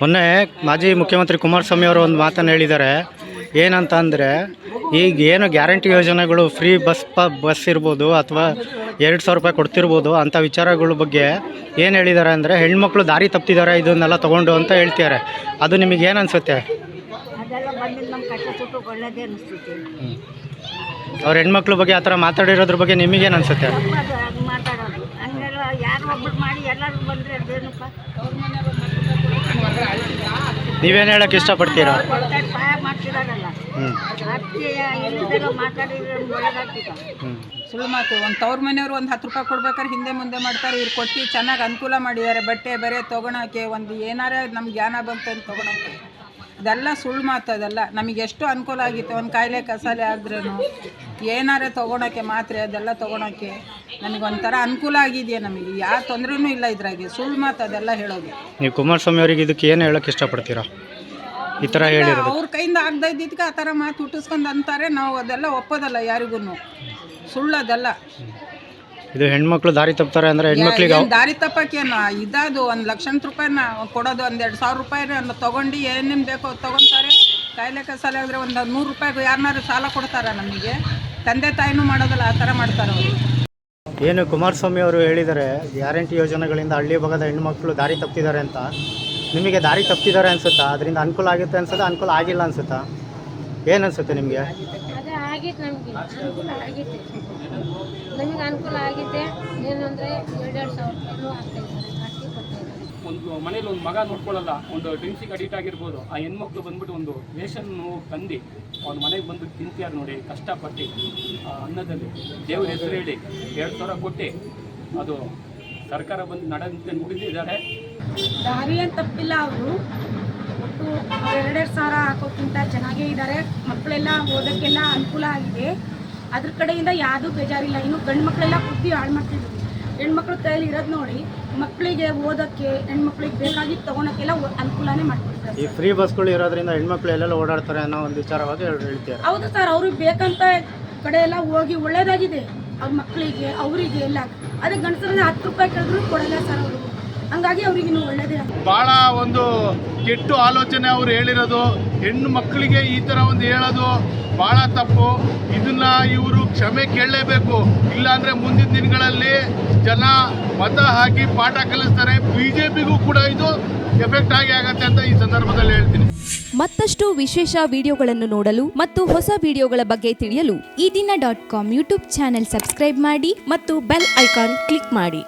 ಮೊನ್ನೆ ಮಾಜಿ ಮುಖ್ಯಮಂತ್ರಿ ಕುಮಾರಸ್ವಾಮಿ ಅವರು ಒಂದು ಮಾತನ್ನು ಹೇಳಿದ್ದಾರೆ. ಏನಂತ ಅಂದರೆ ಈಗ ಏನು ಗ್ಯಾರಂಟಿ ಯೋಜನೆಗಳು ಫ್ರೀ ಬಸ್ ಪ ಬಸ್ ಇರ್ಬೋದು ಅಥವಾ ಎರಡು ಸಾವಿರ ರೂಪಾಯಿ ಕೊಡ್ತಿರ್ಬೋದು ಅಂಥ ವಿಚಾರಗಳ ಬಗ್ಗೆ ಏನು ಹೇಳಿದ್ದಾರೆ ಅಂದರೆ ಹೆಣ್ಮಕ್ಳು ದಾರಿ ತಪ್ಪಿದ್ದಾರೆ ಇದನ್ನೆಲ್ಲ ತೊಗೊಂಡು ಅಂತ ಹೇಳ್ತಿದ್ದಾರೆ. ಅದು ನಿಮಗೆ ಏನು ಅನಿಸುತ್ತೆ? ಅವ್ರ ಹೆಣ್ಮಕ್ಳ ಬಗ್ಗೆ ಆ ಥರ ಮಾತಾಡಿರೋದ್ರ ಬಗ್ಗೆ ನಿಮಗೇನು ಅನಿಸುತ್ತೆ? ನೀವೇನು ಹೇಳಕ್ ಇಷ್ಟಪಡ್ತೀರಾ? ಸುಳ್ಳು ಮಾತು ಒಂದು ತವ್ರ ಮನೆಯವರು ಒಂದು ಹತ್ತು ರೂಪಾಯಿ ಕೊಡ್ಬೇಕಾದ್ರೆ ಹಿಂದೆ ಮುಂದೆ ಮಾಡ್ತಾರೆ. ಇವ್ರು ಕೊಟ್ಟು ಚೆನ್ನಾಗಿ ಅನುಕೂಲ ಮಾಡಿದ್ದಾರೆ. ಬಟ್ಟೆ ಬರೆ ತೊಗೊಳಕ್ಕೆ ಒಂದು ಏನಾರೇ ನಮ್ಗೆ ಜ್ಞಾನ ಬಂತು ಅಂತ ತೊಗೊಳಕ್ಕೆ. ಅದೆಲ್ಲ ಸುಳ್ಳು ಮಾತು ಅದೆಲ್ಲ. ನಮಗೆ ಎಷ್ಟು ಅನುಕೂಲ ಆಗಿತ್ತು ಒಂದು ಕಾಯಿಲೆ ಕಸಾಲೆ ಆದ್ರೂ ಏನಾರೇ ತೊಗೊಳಕ್ಕೆ ಮಾತ್ರೆ ಅದೆಲ್ಲ ತೊಗೊಳಕ್ಕೆ ನನಗೊಂಥರ ಅನುಕೂಲ ಆಗಿದೆಯಾ ನಮಗೆ? ಯಾವ ತೊಂದರೆನೂ ಇಲ್ಲ ಇದ್ರಾಗೆ. ಸುಳ್ಳು ಮಾತು ಅದೆಲ್ಲ ಹೇಳೋದು. ನೀವು ಕುಮಾರಸ್ವಾಮಿ ಅವರಿಗೆ ಇದಕ್ಕೆ ಏನು ಹೇಳೋಕ್ಕೆ ಇಷ್ಟಪಡ್ತೀರಾ? ಈ ಥರ ಹೇಳಿರೋದು ಅವ್ರ ಕೈಯಿಂದ ಆಗದೆ ಇದ್ದಿದ್ದಕ್ಕೆ ಆ ಥರ ಮಾತು ಹುಟ್ಟಿಸ್ಕೊಂಡು ಅಂತಾರೆ. ನಾವು ಅದೆಲ್ಲ ಒಪ್ಪೋದಲ್ಲ ಯಾರಿಗೂ ಸುಳ್ಳು ಅದೆಲ್ಲ. ಇದು ಹೆಣ್ಮಕ್ಳು ದಾರಿ ತಪ್ತಾರೆ ಅಂದ್ರೆ ಹೆಣ್ಮಕ್ಳಿಗೆ ಏನ್ ದಾರಿ ತಪ್ಪಕ್ಕೇನು? ಇದಾದು ಒಂದು ಲಕ್ಷಾಂತರ ರೂಪಾಯಿನ ಕೊಡೋದು ಒಂದು ಎರಡು ಸಾವಿರ ರೂಪಾಯಿನ ತಗೊಂಡು ಏನೇನು ಬೇಕೋ ತಗೊಂತಾರೆ ತೊಗೊಂತಾರೆ. ಕಾಯಿಲೆ ಕಸಾಲ ಆದರೆ ಒಂದು ನೂರು ರೂಪಾಯಿಗೂ ಯಾರನ್ನಾರು ಸಾಲ ಕೊಡ್ತಾರ ನಮಗೆ? ತಂದೆ ತಾಯಿನೂ ಮಾಡೋದಲ್ಲ ಆ ಥರ ಮಾಡ್ತಾರೆ ಅವರು. ಏನು ಕುಮಾರಸ್ವಾಮಿ ಅವರು ಹೇಳಿದರೆ ಗ್ಯಾರಂಟಿ ಯೋಜನೆಗಳಿಂದ ಹಳ್ಳಿ ಭಾಗದ ಹೆಣ್ಮಕ್ಳು ದಾರಿ ತಪ್ಪಿದ್ದಾರೆ ಅಂತ. ನಿಮಗೆ ದಾರಿ ತಪ್ಪಿದ್ದಾರೆ ಅನ್ಸುತ್ತಾ? ಅದರಿಂದ ಅನುಕೂಲ ಆಗುತ್ತೆ ಅನ್ಸುತ್ತಾ? ಅನುಕೂಲ ಆಗಿಲ್ಲ ಅನ್ಸುತ್ತಾ? ಏನು ಅನ್ಸುತ್ತೆ ನಿಮಗೆ? ಅದೇ ಆಗಿತ್ತು ನಮಗೆ. ಅನುಕೂಲ ಆಗೈತೆ ನಮಗೆ ಅನುಕೂಲ ಆಗಿದೆ ಏನಂದರೆ ಎರಡೆರಡು ಸಾವಿರ ರೂಪಾಯಿನೂ ಆಗ್ತಾ ಇದ್ದಾರೆ ಹಾಕಿ ಕೊಡ್ತಾ ಇದ್ದಾರೆ ಒಂದು ಮನೇಲಿ ಒಂದು ಮಗ ನೋಡ್ಕೊಳ್ಳಲ್ಲ ಒಂದು ಡ್ರಿಂಕ್ಸಿಗೆ ಅಡಿಕ್ಟ್ ಆಗಿರ್ಬೋದು ಆ ಹೆಣ್ಮಕ್ಳು ಬಂದ್ಬಿಟ್ಟು ಒಂದು ರೇಷನ್ ತಂದು ಅವ್ನ ಮನೆಗೆ ಬಂದು ತಿಂತಿಯಾರು ನೋಡಿ ಕಷ್ಟಪಟ್ಟು ಅನ್ನದಲ್ಲಿ. ದೇವ್ರ ಹೆಸರು ಹೇಳಿ ಎರಡು ಸಾವಿರ ಕೊಟ್ಟು. ಅದು ಸರ್ಕಾರ ಬಂದು ನಡೆದಂತೆ ನುಡಿದಿದ್ದಾರೆ ದಾರಿ ಅಂತ ತಪ್ಪಿಲ್ಲ ಅವರು. ಎರಡೆರಡು ಸಾವಿರ ಹಾಕೋಕ್ಕಿಂತ ಚೆನ್ನಾಗೇ ಇದ್ದಾರೆ ಮಕ್ಕಳೆಲ್ಲ ಓದೋಕ್ಕೆಲ್ಲ ಅನುಕೂಲ ಆಗಿದೆ. ಅದ್ರ ಕಡೆಯಿಂದ ಯಾವುದೂ ಬೇಜಾರಿಲ್ಲ. ಇನ್ನು ಗಂಡು ಮಕ್ಕಳೆಲ್ಲ ಬುದ್ಧಿ ಹಾಳು ಮಾಡ್ತಿದ್ವಿ ಹೆಣ್ಮಕ್ಳ ಕೈಯಲ್ಲಿ ಇರೋದು ನೋಡಿ ಮಕ್ಕಳಿಗೆ ಓದೋಕ್ಕೆ ಹೆಣ್ಮಕ್ಳಿಗೆ ಬೇಕಾಗಿ ತೊಗೊಳಕ್ಕೆಲ್ಲ ಅನುಕೂಲನೇ ಮಾಡ್ಕೊಡ್ತಾರೆ ಈ ಫ್ರೀ ಬಸ್ಗಳು ಇರೋದ್ರಿಂದ ಹೆಣ್ಮಕ್ಳು ಎಲ್ಲೆಲ್ಲ ಓಡಾಡ್ತಾರೆ ಅನ್ನೋ ಒಂದು ವಿಚಾರವಾಗಿ ಹೇಳ್ತೀವಿ ಹೌದು ಸರ್ ಅವ್ರಿಗೆ ಬೇಕಂತ ಕಡೆ ಎಲ್ಲ ಹೋಗಿ ಒಳ್ಳೇದಾಗಿದೆ. ಅವ್ರ ಮಕ್ಕಳಿಗೆ ಅವರಿಗೆ ಎಲ್ಲ. ಅದೇ ಗಂಡಸರನ್ನ ಹತ್ತು ರೂಪಾಯಿ ಕೇಳಿದ್ರು ಕೊಡಲ್ಲ ಸರ್ ಅವರು. ಹಂಗಾಗಿ ಅವರಿಗೆ ಭಾಳ ಒಂದು ಕೆಟ್ಟು ಆಲೋಚನೆ ಅವ್ರು ಹೇಳಿರೋದು. ಹೆಣ್ಣು ಮಕ್ಕಳಿಗೆ ಈ ಥರ ಒಂದು ಹೇಳೋದು ಭಾಳ ತಪ್ಪು. ಇದನ್ನ ಇವರು ಕ್ಷಮೆ ಕೇಳಲೇಬೇಕು. ಇಲ್ಲಾಂದರೆ ಮುಂದಿನ ದಿನಗಳಲ್ಲಿ ಜನ ಮತ ಹಾಕಿ ಪಾಠ ಕಲಿಸ್ತಾರೆ. ಬಿಜೆಪಿಗೂ ಜೆ ಪಿಗೂ ಕೂಡ ಇದು ಎಫೆಕ್ಟ್ ಆಗಿ ಆಗತ್ತೆ ಅಂತ ಈ ಸಂದರ್ಭದಲ್ಲಿ ಹೇಳ್ತೀನಿ. ಮತ್ತಷ್ಟು ವಿಶೇಷ ವಿಡಿಯೋಗಳನ್ನು ನೋಡಲು ಮತ್ತು ಹೊಸ ವಿಡಿಯೋಗಳ ಬಗ್ಗೆ ತಿಳಿಯಲು Ee Dina dot com YouTube channel subscribe ಮಾಡಿ ಮತ್ತು ಬೆಲ್ ಐಕಾನ್ ಕ್ಲಿಕ್ ಮಾಡಿ.